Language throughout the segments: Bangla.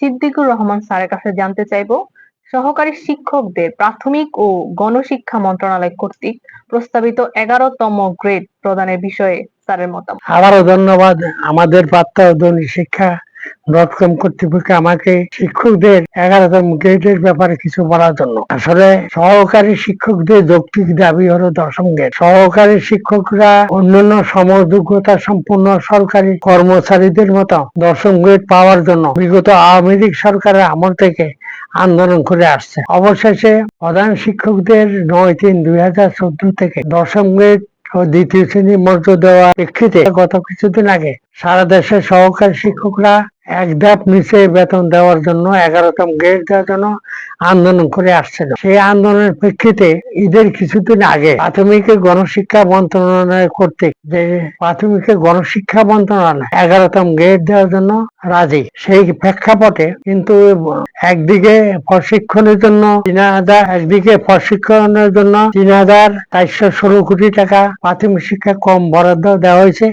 সিদ্দিকুর রহমান স্যারের কাছে জানতে চাইব, সহকারী শিক্ষকদের প্রাথমিক ও গণশিক্ষা মন্ত্রণালয় কর্তৃক প্রস্তাবিত এগারোতম গ্রেড প্রদানের বিষয়ে স্যারের মতামত। আবারও ধন্যবাদ। আমাদের ও শিক্ষা ডট কর্তৃপক্ষ আমাকে শিক্ষকদের এগারোতম গ্রেডের ব্যাপারে কিছু বলার জন্য। আসলে সহকারী শিক্ষকদের যৌক্তিক দাবি হলো দশম সহকারী শিক্ষকরা অন্যান্য সমযোগ্যতা সম্পন্ন সরকারি কর্মচারীদের মতো দশম গ্রেড পাওয়ার জন্য বিগত আওয়ামী লীগ সরকারের আমল থেকে আন্দোলন করে আসছে। অবশেষে প্রধান শিক্ষকদের নয় তিন দুই হাজার চোদ্দ থেকে দশম গ্রেড ও দ্বিতীয় শ্রেণির মর্যাদা দেওয়ার প্রেক্ষিতে গত কিছুদিন আগে সারা দেশের সহকারী শিক্ষকরা এক ধাপ নিচে বেতন দেওয়ার জন্য এগারোতম গ্রেড দেওয়ার জন্য আন্দোলন করে আসছিল। সেই আন্দোলনের প্রেক্ষিতে ঈদের কিছুদিন আগে প্রাথমিক গণশিক্ষা মন্ত্রণালয় কর্তৃক যে প্রাথমিক গণশিক্ষা মন্ত্রণালয় এগারোতম গ্রেড দেওয়ার জন্য রাজি। সেই প্রেক্ষাপটে কিন্তু একদিকে প্রশিক্ষণের জন্য তিন হাজার, একদিকে প্রশিক্ষণের জন্য তিন হাজার চারশো ষোলো কোটি টাকা প্রাথমিক শিক্ষা কম বরাদ্দ দেওয়া হয়েছে।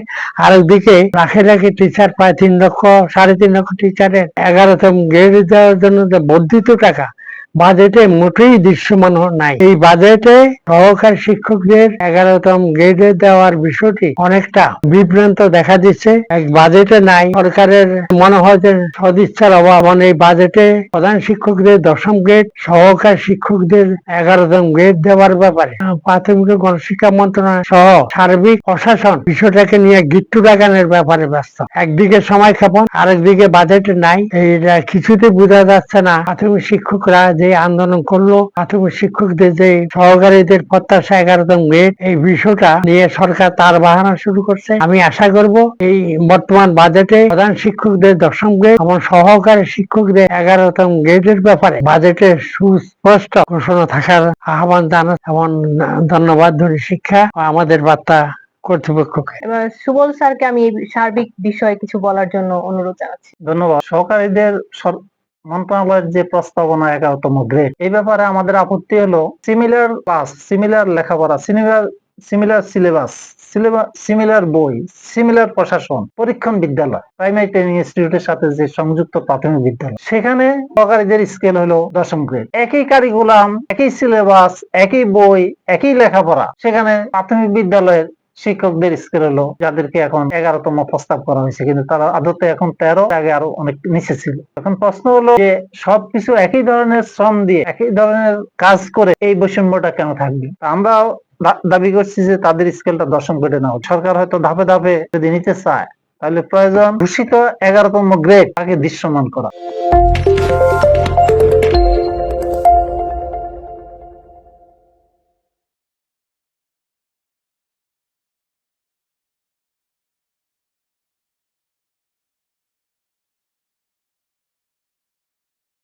আরেকদিকে লাখে লাখে টিচার প্রায় তিন লক্ষ, সাড়ে তিন লক্ষ টিচারের এগারোতম গ্রেড দেওয়ার জন্য যে বর্ধিত টাকা বাজেটে মোটেই দৃশ্যমান নাই। এই বাজেটে সহকারী শিক্ষকদের এগারোতম গ্রেডে দেওয়ার বিষয়টি অনেকটা বিভ্রান্ত দেখা দিচ্ছে। এক বাজেটে নাই, সরকারের মনে হয় যে সদিচ্ছার অভাব। মানে এই বাজেটে প্রধান শিক্ষকদের দশম গ্রেড সহকারী শিক্ষকদের এগারোতম গ্রেড দেওয়ার ব্যাপারে প্রাথমিক গণশিক্ষা মন্ত্রণালয় সহ সার্বিক প্রশাসন বিষয়টাকে নিয়ে গিট্টু লাগানোর ব্যাপারে ব্যস্ত। একদিকে সময় ক্ষেপণ, আরেকদিকে বাজেটে নাই। এইটা কিছুতে বোঝা যাচ্ছে না। প্রাথমিক শিক্ষকরা যে আন্দোলন করল প্রাথমিক শিক্ষকদের যে সহকারীদের প্রত্যাশা এগারোতম গ্রেড এই বিষয়টা নিয়ে সরকার তার বাহানা শুরু করছে। আমি আশা করব এই বর্তমান বাজেটে প্রধান শিক্ষকদের দশম গ্রেড এবং সহকারী শিক্ষকদের এগারোতম গ্রেডের ব্যাপারে বাজেটে সুস্পষ্ট ঘোষণা থাকার আহ্বান জানা এবং ধন্যবাদ ধরি শিক্ষা আমাদের বার্তা কর্তৃপক্ষকে। এবার সুবল স্যারকে আমি সার্বিক বিষয়ে কিছু বলার জন্য অনুরোধ জানাচ্ছি। ধন্যবাদ। সহকারীদের মন্ত্রণালয়ের যে প্রস্তাবনা এগারোতম গ্রেড, এই ব্যাপারে আমাদের আপত্তি হলো সিমিলার ক্লাস সিমিলার লেখাপড়া সিমিলার সিমিলার সিলেবাস সিমিলার বই সিমিলার প্রশাসন, পরীক্ষণ বিদ্যালয় প্রাইমারি ট্রেনিং ইনস্টিটিউটের সাথে যে সংযুক্ত প্রাথমিক বিদ্যালয়। সেখানে সহকারীদের স্কেল হলো দশম গ্রেড একই কারিকুলাম একই সিলেবাস একই বই, একই লেখাপড়া। সেখানে প্রাথমিক বিদ্যালয়ের শিক্ষকদের স্কেল হলো, যাদেরকে এখন এগারোতম প্রস্তাব করা হয়েছে, কিন্তু তারা আদতে এখন তেরো, আগে আরও অনেক নিচে ছিল। এখন প্রশ্ন হলো যে সবকিছু একই ধরনের শ্রম দিয়ে, একই ধরনের কাজ করে এই বৈষম্যটা কেন থাকবে? তা আমরা দাবি করছি যে তাদের স্কেলটা দশম গ্রেডে নাও। সরকার হয়তো ধাপে ধাপে যদি নিতে চায়, তাহলে প্রয়োজন ঘোষিত এগারোতম গ্রেড আগে দৃশ্যমান করা।